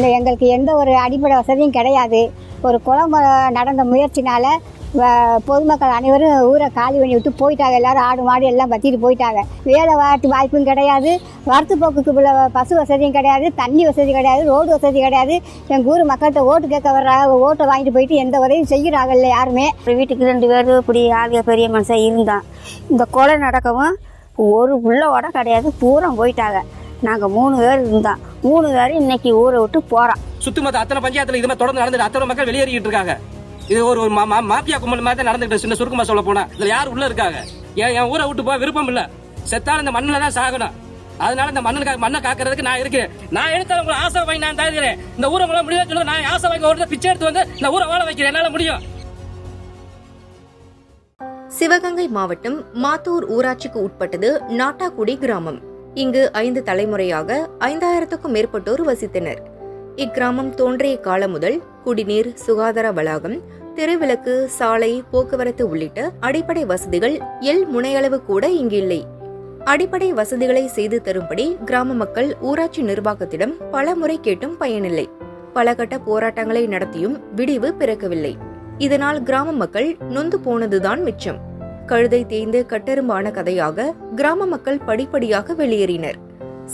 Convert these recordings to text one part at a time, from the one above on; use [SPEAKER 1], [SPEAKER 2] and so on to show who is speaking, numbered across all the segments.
[SPEAKER 1] இல்லை எங்களுக்கு எந்த ஒரு அடிப்படை வசதியும் கிடையாது. ஒரு குளம் நடந்த முயற்சினால் வ- பொதுமக்கள் அனைவரும் ஊரை காலி பண்ணி விட்டு போயிட்டாங்க. எல்லாரும் ஆடு மாடு எல்லாம் பற்றிட்டு போயிட்டாங்க. வேலை வாட்டு வாய்ப்பும் கிடையாது. வரத்து போக்குக்கு உள்ள பசு வசதியும் கிடையாது. தண்ணி வசதி கிடையாது. ரோடு வசதி கிடையாது. எங்கள் ஊர் மக்கள்கிட்ட ஓட்டு கேட்க வர்றாங்க ஓட்டை வாங்கிட்டு போயிட்டு எந்த உதவியும் செய்கிறாங்கல்ல யாருமே.
[SPEAKER 2] வீட்டுக்கு ரெண்டு பேர் இப்படி ஆளுக பெரிய மனுஷன் இருந்தான். இந்த கொலை நடக்கவும் ஒரு புள்ளோட கிடையாது. பூரா போயிட்டாங்க. நாங்கள் மூணு பேர் இருந்தோம். மூணு பேர் இன்னைக்கு ஊரை விட்டு போகிறோம்
[SPEAKER 3] சுத்தமத்த அத்தனை பஞ்சாயத்துல இது மாதிரி தொடர்ந்து நடந்துட்டு அத்தனை மக்கள் வெளியேறிட்டு இருக்காங்க. இது ஒரு ஒரு மா- மா- மாஃபியா கும்பல் மாதிரி தான் நடந்துட்டு சின்ன சுருக்கமா சொல்ல போனா. இதுல யார் உள்ள இருக்காங்க? என் என் ஊரை விட்டு போக விருப்பம் இல்ல. செத்தாலும் இந்த மண்ணில் தான் சாகணும். அதனால இந்த மண்ணை மண்ணை காக்கிறதுக்கு நான் இருக்கேன். நான் எடுத்த உங்களை ஆசை வாங்கி நான் தருகிறேன் இந்த ஊரை உங்களை முடியாது சொல்லுங்க நான் ஆசை வாங்கி ஒரு பிச்சை எடுத்து வந்து இந்த ஊரை வாழ வைக்கிறேன். என்னால முடியும்.
[SPEAKER 4] சிவகங்கை மாவட்டம் மாத்தூர் ஊராட்சிக்கு உட்பட்டது நாட்டாக்குடி கிராமம். இங்கு ஐந்து தலைமுறையாக ஐந்தாயிரத்துக்கும் மேற்பட்டோர் வசித்தனர். இக்கிராமம் தோன்றிய காலம் முதல் குடிநீர் சுகாதார வளாகம் தெருவிளக்கு சாலை போக்குவரத்து உள்ளிட்ட அடிப்படை வசதிகள் எல் முனையளவு கூட இங்கு இல்லை. அடிப்படை வசதிகளை செய்து தரும்படி கிராம மக்கள் ஊராட்சி நிர்வாகத்திடம் பல முறை கேட்டும் பயனில்லை. பல கட்ட போராட்டங்களை நடத்தியும் விடிவு பிறக்கவில்லை. இதனால் கிராம மக்கள் நொந்து போனதுதான் மிச்சம். கழுதை தேய்ந்து கட்டெரும்பான கதையாக கிராம மக்கள் படிப்படியாக வெளியேறினர்.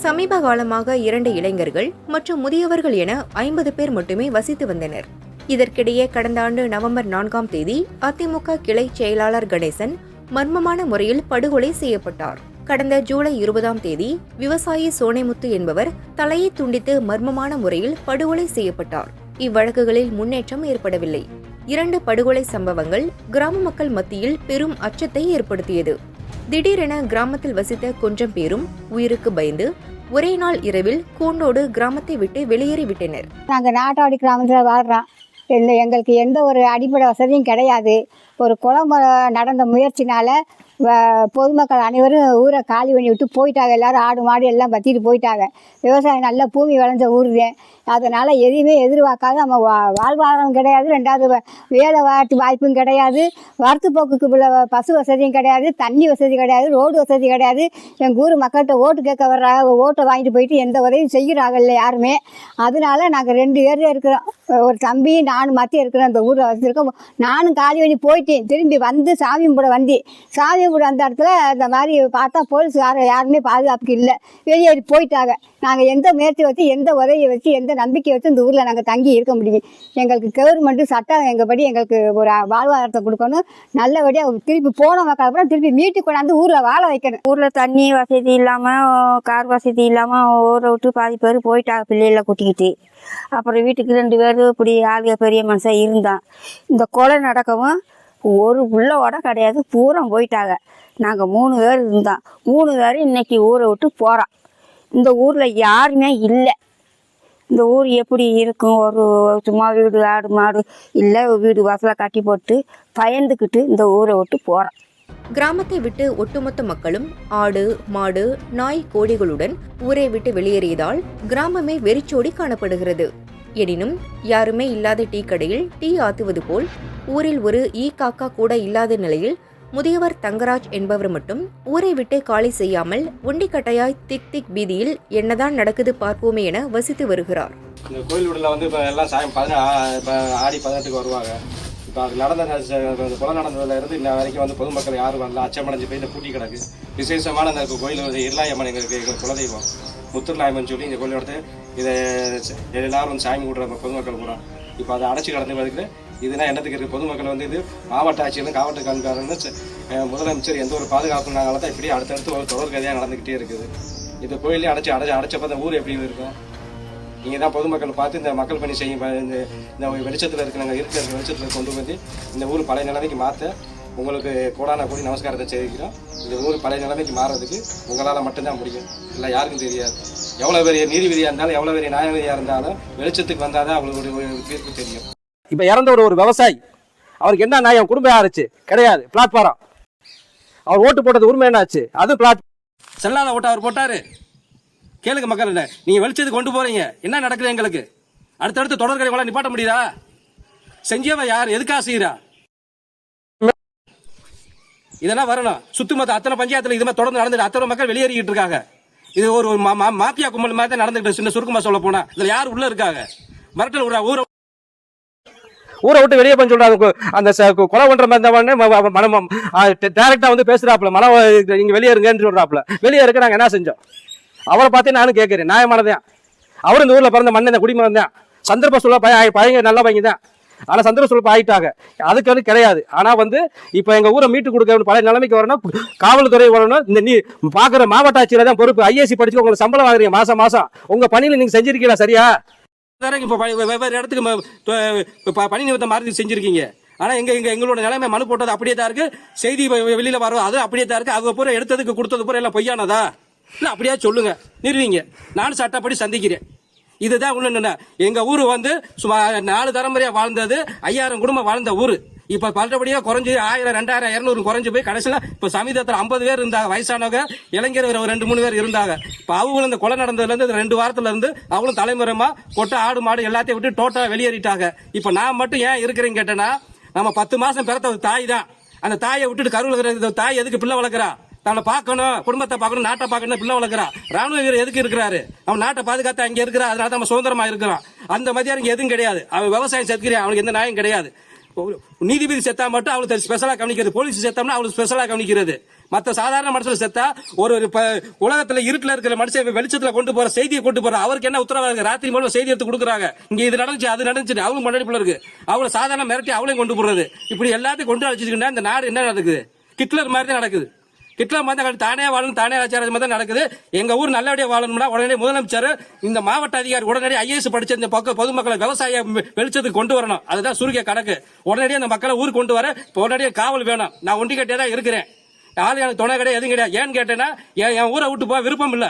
[SPEAKER 4] சமீப காலமாக இரண்டு இளைஞர்கள் மற்றும் முதியவர்கள் என ஐம்பது பேர் மட்டுமே வசித்து வந்தனர். இதற்கிடையே கடந்த ஆண்டு நவம்பர் நான்காம் தேதி அதிமுக கிளை செயலாளர் கணேசன் மர்மமான முறையில் படுகொலை செய்யப்பட்டார். கடந்த ஜூலை இருபதாம் தேதி விவசாயி சோனைமுத்து என்பவர் தலையை துண்டித்து மர்மமான முறையில் படுகொலை செய்யப்பட்டார். இவ்வழக்குகளில் முன்னேற்றம் ஏற்படவில்லை. இரண்டு படுகொலை சம்பவங்கள் கிராம மக்கள் மத்தியில் பெரும் அச்சத்தை ஏற்படுத்தியது. திடீரென கிராமத்தில் வசித்த கொஞ்சம் பேரும் உயிருக்கு பயந்து ஒரே நாள் இரவில் கூண்டோடு கிராமத்தை விட்டு வெளியேறிவிட்டனர்
[SPEAKER 1] நாங்கள் நாட்டாடி கிராமத்தில் வாழ்கிறோம் எங்களுக்கு எந்த ஒரு அடிப்படை வசதியும் கிடையாது. ஒரு குளம் நடந்த முயற்சினால பொதுமக்கள் அனைவரும் ஊரை காலி பண்ணி விட்டு போயிட்டாங்க. எல்லோரும் ஆடு மாடு எல்லாம் பற்றிட்டு போயிட்டாங்க. விவசாயம் நல்ல பூமி விளைஞ்ச ஊர் தான் அதனால் எதையுமே எதிர்பார்க்காத நம்ம வா வாழ்வாதாரம் கிடையாது. ரெண்டாவது வேலை வாட்டு வாய்ப்பும் கிடையாது. வரத்து போக்குக்கு உள்ள பசு வசதியும் கிடையாது. தண்ணி வசதி கிடையாது. ரோடு வசதி கிடையாது. எங்கள் ஊர் மக்கள்கிட்ட ஓட்டு கேட்க வர்றாங்க. ஓட்டை வாங்கிட்டு போயிட்டு எந்த உதவியும் செய்கிறாங்கல்ல யாருமே. அதனால நாங்கள் ரெண்டு பேர் இருக்கிறோம். ஒரு தம்பி நானும் மத்திய இருக்கிறோம். இந்த ஊரில் வச்சுருக்கோம் நானும் காலி பண்ணி போயிட்டேன். திரும்பி வந்து சாமி கும்பிட வந்தேன். சாமி கும்பிட அந்த இடத்துல இந்த மாதிரி பார்த்தா போலீஸ்காரர் யாருமே பாதுகாப்புக்கு இல்லை. வெளியேறி போயிட்டாங்க. நாங்கள் எந்த முயற்சி வச்சு எந்த உதவியை வச்சு எந்த நம்பிக்கை வச்சு இந்த ஊரில் நாங்கள் தங்கி இருக்க முடியும். எங்களுக்கு கவர்மெண்ட்டு சட்டம் எங்கள்படி எங்களுக்கு ஒரு வாழ்வாதாரத்தை கொடுக்கணும். நல்லபடியாக திருப்பி போன மக்கள் அப்புறம் திருப்பி மீட்டு கொண்டாந்து ஊரில் வாழ வைக்கணும்.
[SPEAKER 2] ஊரில் தண்ணி வசதி இல்லாமல் கார் வசதி இல்லாமல் ஊரை விட்டு பாதி பேர் போயிட்டாங்க பிள்ளைகளை கூட்டிக்கிட்டு. அப்புறம் வீட்டுக்கு ரெண்டு பேர் இப்படி ஆளுக பெரிய மனுஷன் இருந்தான். இந்த கொலை நடக்கவும் ஒரு புள்ளோட கிடையாது. பூரா போயிட்டாங்க. நாங்கள் மூணு பேர் இருந்தோம். மூணு பேர் இன்னைக்கு ஊரை விட்டு போகிறோம் இந்த ஊரில் யாருமே இல்லை. இந்த ஊர் எப்படி இருக்கும்? ஒரு சும்மா வீடு ஆடு மாடு இல்லை வீடு வாசலை கட்டி போட்டு பயந்துக்கிட்டு இந்த ஊரை விட்டு போகிறோம்
[SPEAKER 4] கிராமத்தை விட்டு ஒட்டுமொத்த மக்களும் ஆடு மாடு நாய் கோழிகளுடன் ஊரை விட்டு வெளியேறியதால் கிராமமே வெறிச்சோடி காணப்படுகிறது. எனினும் யாருமே இல்லாத டீ கடையில் டீ ஆத்துவது போல் ஊரில் ஒரு ஈ காக்கா கூட இல்லாத நிலையில் முதியவர் தங்கராஜ் என்பவர் மட்டும் ஊரை விட்டு காலி செய்யாமல் ஒண்டிக்கட்டையாய் திக் திக் பீதியில் என்னதான் நடக்குது பார்ப்போமே என வசித்து வருகிறார்.
[SPEAKER 3] இந்த கோயில் விடல வந்து இப்போ எல்லாம் சாயம் பதினா இப்போ ஆடி பதினெட்டுக்கு வருவாங்க. இப்போ அது நடந்த ந- நடந்ததுல இருந்து இன்ன வரைக்கும் வந்து பொதுமக்கள் யாரும் வரல. அச்சமடைஞ்சு போய் இந்த பூட்டி கிடக்கு. விசேஷமான அந்த கோயில் வந்து இருளாயம்மன் எங்களுக்கு எங்கள் குலதெய்வம். முத்துர்லாயம்மன் சொல்லி இந்த கோயில் எடுத்து இதை எல்லாரும் வந்து சாமி விடுற பொதுமக்கள் கூட இப்போ அதை அடைச்சி கடந்து வருது இதுனா என்னத்துக்கு இருக்குது பொதுமக்கள் வந்து இது மாவட்ட ஆட்சியரும் காவட்ட கண்காரன்னு முதலமைச்சர் எந்த ஒரு பாதுகாப்புனால தான் இப்படி அடுத்தடுத்து ஒரு தொடர் கதையாக நடந்துக்கிட்டே இருக்குது. இந்த கோயிலே அடைச்சி அடைச்சி அடைச்சப்போ அந்த ஊர் எப்படி இருக்கும்? நீங்கள் தான் பொதுமக்கள் பார்த்து இந்த மக்கள் பணி செய்யும் இந்த இந்த வெளிச்சத்தில் இருக்கிறவங்க இருக்கிற வெளிச்சத்தில் கொண்டு வந்து இந்த ஊர் பழைய நிலைமைக்கு மாற்ற உங்களுக்கு கோடான கோடி நமஸ்காரத்தை தெரிவிக்கிறோம் இந்த ஊர் பழைய நிலைமைக்கு மாறுறதுக்கு உங்களால் மட்டும்தான் முடியும். இல்லை யாருக்கும் தெரியாது. எவ்வளோ பெரிய நீதிபதியாக இருந்தாலும் எவ்வளோ பெரிய நியாயபதியாக இருந்தாலும் வெளிச்சத்துக்கு வந்தால் தான் அவங்களுடைய தீர்ப்பு தெரியும்.
[SPEAKER 5] இப்போ இறந்த ஒரு ஒரு விவசாயி. அவருக்கு என்ன நியாயம்? குடும்பம் யாருச்சு கிடையாது. பிளாட்ஃபாரம் அவர் ஓட்டு போட்டது உரிமை என்னாச்சு? அது பிளாட்
[SPEAKER 3] செல்லாத ஓட்ட அவர் போட்டாரு. கேளுங்க மக்கள் என்ன? நீங்கள் வெளிச்சத்துக்கு கொண்டு போகிறீங்க என்ன நடக்குது எங்களுக்கு? அடுத்தடுத்து தொடர்களை கூட நிப்பாட்ட முடியுதா? செஞ்சவன் யார்? எதுக்காக செய்கிறா இதெல்லாம் வரணும். சுத்தமொத்த அத்தனை பஞ்சாயத்தில் இது மாதிரி தொடர்ந்து நடந்துட்டு அத்தனை மக்கள் வெளியேறிக்கிட்டு இருக்காங்க. இது ஒரு மா- மா- மாஃபியா கும்பல் மாதிரி தான் நடந்துகிட்டு சின்ன சுருக்கமா சொல்ல போனா. இதுல யார் உள்ள இருக்காங்க? மிரட்டல் விடுறா ஊரை
[SPEAKER 5] ஊரை விட்டு வெளியே பண்ண சொல்றாங்க அந்த ச- கு- கொலை பண்ற மாதிரி இருந்தவொடனே மனம் டேரக்டா வந்து பேசுறாப்புல. மனம் இங்கே வெளியே இருங்கன்னு வெளியே இருக்க நாங்க என்ன செஞ்சோம்? அவரை பார்த்து நானும் கேட்கிறேன். நியாயமானதான் அவரும் இந்த ஊர்ல பிறந்த மண்ணை குடிமகன் தான். சந்தர்ப்ப சொல்ல பையன் பையன் நல்ல பையன் தான். ஆனால் சந்திர சொல்ல ஆயிட்டாங்க. அதுக்கு வந்து கிடையாது. ஆனால் வந்து இப்போ எங்கள் ஊரை மீட்டு கொடுக்க பழைய நிலைமைக்கு வரணும் காவல்துறை வரணும் இந்த நீ பார்க்குற மாவட்ட ஆட்சியில் தான் பொறுப்பு. ஐஏசி படிச்சு உங்களுக்கு சம்பளம் வாங்குறீங்க மாதம் மாதம் உங்கள் பணியில் நீங்கள் செஞ்சிருக்கீங்களா சரியா?
[SPEAKER 3] இப்போ வெவ்வேறு இடத்துக்கு பணி நிமித்தம் மாறி செஞ்சுருக்கீங்க. ஆனால் எங்கள் எங்கள் எங்களோட நிலைமை மனு போட்டது அப்படியே தான் இருக்குது செய்தி வெளியில் வரும் அது அப்படியே தான் இருக்குது அது பூரா எடுத்ததுக்கு கொடுத்தது பூரா எல்லாம் பொய்யானதா? இல்லை அப்படியே சொல்லுங்கள் நிறுவீங்க. நானும் சட்டப்படி சந்திக்கிறேன். இதுதான் உள்ள எங்க ஊர் வந்து சுமார் நாலு தலைமுறையா வாழ்ந்தது ஐயாயிரம் குடும்பம் வாழ்ந்த ஊர். இப்ப பல்றபடியா குறைஞ்சு ஆயிரம் ரெண்டாயிரம் இருநூறு குறைஞ்சு போய் கடைசியில இப்ப சமீபத்தில் ஐம்பது பேர் இருந்தாங்க வயசானவங்க இளைஞர் ஒரு ரெண்டு மூணு பேர் இருந்தாங்க. இப்ப அவங்களும் இந்த கொலை நடந்ததுல இருந்து ரெண்டு வாரத்துல இருந்து அவங்களும் தலைமுறைமா கொட்டை ஆடு மாடு எல்லாத்தையும் விட்டு டோட்டலா வெளியேறிட்டாங்க. இப்ப நான் மட்டும் ஏன் இருக்கிறேன்னு கேட்டேன்னா நம்ம பத்து மாசம் பிறத்த தாய் தான். அந்த தாயை விட்டுட்டு கருவில் தாய் எதுக்கு பிள்ளை வளர்க்குறா? தன்னை பார்க்கணும் குடும்பத்தை பார்க்கணும் நாட்டை பார்க்கணும் பிள்ளை வளர்க்குறான் ராணுவ வீரர் எதுக்கு இருக்கிறாரு? அவன் நாட்டை பாதுகாத்து அங்கே இருக்கிறா அதனால தான் நம்ம சுதந்திரமா இருக்கிறான். அந்த மாதிரி இங்க எதுவும் கிடையாது. அவன் விவசாயம் செத்துக்கிறான் அவனுக்கு எந்த நியாயம் கிடையாது. நீதிபதி செத்தா மட்டும் அவளுக்கு ஸ்பெஷலாக கவனிக்கிறது. போலீஸ் செத்தோம்னா அவளுக்கு ஸ்பெஷலாக கவனிக்கிறது. மற்ற சாதாரண மனுஷன் செத்தா ஒரு ஒரு ப- உலகத்துல இருக்கிற மனுஷன் வெளிச்சத்தில் கொண்டு போற செய்தியை கொண்டு போற. அவருக்கு என்ன உத்தரவாக இருக்கு? ராத்திரி மூலம் செய்தி எடுத்து கொடுக்குறாங்க. இங்க இது நடந்துச்சு அது நடந்துச்சு அவங்க முன்னாடி இருக்கு. அவளை சாதாரண மிரட்டி அவளையும் கொண்டு போடுறது இப்படி எல்லாத்தையும் கொண்டு அழைச்சிருக்கா இந்த நாடு என்ன நடக்குது? கிட்லர் மாதிரி தான் நடக்குது. கிட்ல மாதிரி தானே வாழணும் தானே ஆச்சாரம் மாதிரி தான் நடக்குது. எங்க ஊர் நல்லபடியாக வாழணும்னா உடனே முதலமைச்சர் இந்த மாவட்ட அதிகாரி உடனடி ஐஏஎஸ் படிச்ச இந்த பக்க பொதுமக்களை விவசாய வெளிச்சத்துக்கு கொண்டு வரணும். அதுதான் சுருக்கிய கணக்கு. உடனடியாக அந்த மக்களை ஊர் கொண்டு வர இப்போ உடனடியாக காவல் வேணும். நான் ஒண்டி தான் இருக்கிறேன். யாரும் எனக்கு துணை கிடையாது எதுவும் கிடையாது. ஏன்னு கேட்டேன்னா என் என் ஊரை விட்டு போக விருப்பம் இல்லை.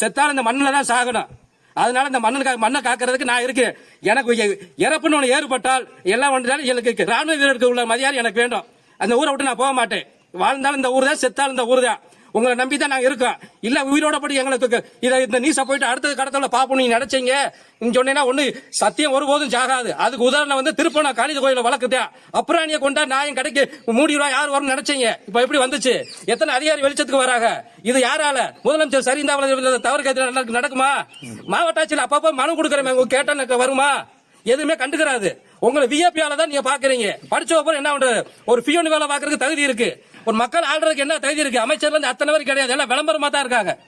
[SPEAKER 3] செத்தாலும் இந்த மண்ணில் தான் சாகணும். அதனால இந்த மண்ணை கா- மண்ணை காக்கிறதுக்கு நான் இருக்கேன். எனக்கு இறப்புன்னு ஒன்று ஏற்பட்டால் எல்லாம் ஒன்றால் எனக்கு ராணுவ வீரருக்கு உள்ள மரியாதை எனக்கு வேண்டும். அந்த ஊரை விட்டு நான் போக மாட்டேன். வாழ்ந்தாலும் இந்த ஊர் தான் செத்தாலும் இந்த ஊர் தான். உங்களை நம்பி தான் நாங்கள் இருக்கோம். இல்லை உயிரோட படி எங்களுக்கு இதை இந்த நீச போயிட்டு அடுத்தது கடத்தல பார்ப்போம் நீங்கள் நினைச்சீங்க. நீங்க சொன்னீங்கன்னா ஒன்று சத்தியம் ஒருபோதும் சாகாது. அதுக்கு உதாரணம் வந்து திருப்பணம் காளித கோயில வழக்குதான் அப்புறாணியை கொண்டா நாயம் கடைக்கு மூடிடுவா யார் வரும்னு நினைச்சீங்க? இப்போ எப்படி வந்துச்சு? எத்தனை அதிகாரி வெளிச்சத்துக்கு வராங்க? இது யாரால? முதலமைச்சர் சரிந்தாவல தவறு கருத்து நடக்குமா? மாவட்ட ஆட்சியில் அப்பப்போ மனு கொடுக்குறேன் உங்க கேட்டா வருமா? எதுவுமே கண்டுக்கிறாது. உங்களை விஏபியால தான் நீங்க பாக்குறீங்க. படிச்ச அப்புறம் என்ன பண்றது? ஒரு பியூன் வேலை பாக்குறதுக்கு தகுதி இருக்கு. ஒரு மக்கள் ஆள்றதுக்கு என்ன தகுதி இருக்கு? அமைச்சர்ல இருந்து அத்தனை பேர் கிடையாது. எல்லாம் விளம்பரமா தான் இருக்காங்க.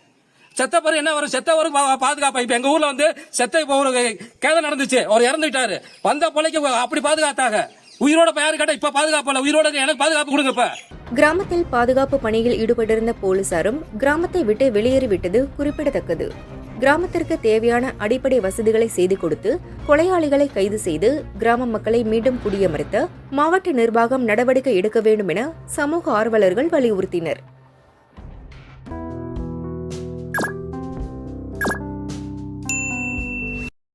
[SPEAKER 3] செத்த பிறகு என்ன வரும்? செத்த வரும் பா- பாதுகாப்பா? இப்ப எங்க ஊர்ல வந்து செத்த இப்ப ஒரு கேதம் நடந்துச்சு. அவர் இறந்துட்டாரு. வந்த பிள்ளைக்கு அப்படி பாதுகாத்தாங்க. உயிரோட இப்ப யாரு கேட்டா இப்ப பாதுகாப்பு உயிரோட எனக்கு பாதுகாப்பு கொடுங்க இப்ப.
[SPEAKER 4] கிராமத்தில் பாதுகாப்பு பணியில் ஈடுபட்டிருந்த போலீசாரும் கிராமத்தை விட்டு வெளியேறிவிட்டது குறிப்பிடத்தக்கது. கிராமத்திற்கு தேவையான அடிப்படை வசதிகளை செய்து கொடுத்து கொலையாளிகளை கைது செய்து கிராம மக்களை மீண்டும் குடியமர்த்த மாவட்ட நிர்வாகம் நடவடிக்கை எடுக்க வேண்டும் என சமூக ஆர்வலர்கள் வலியுறுத்தினர்.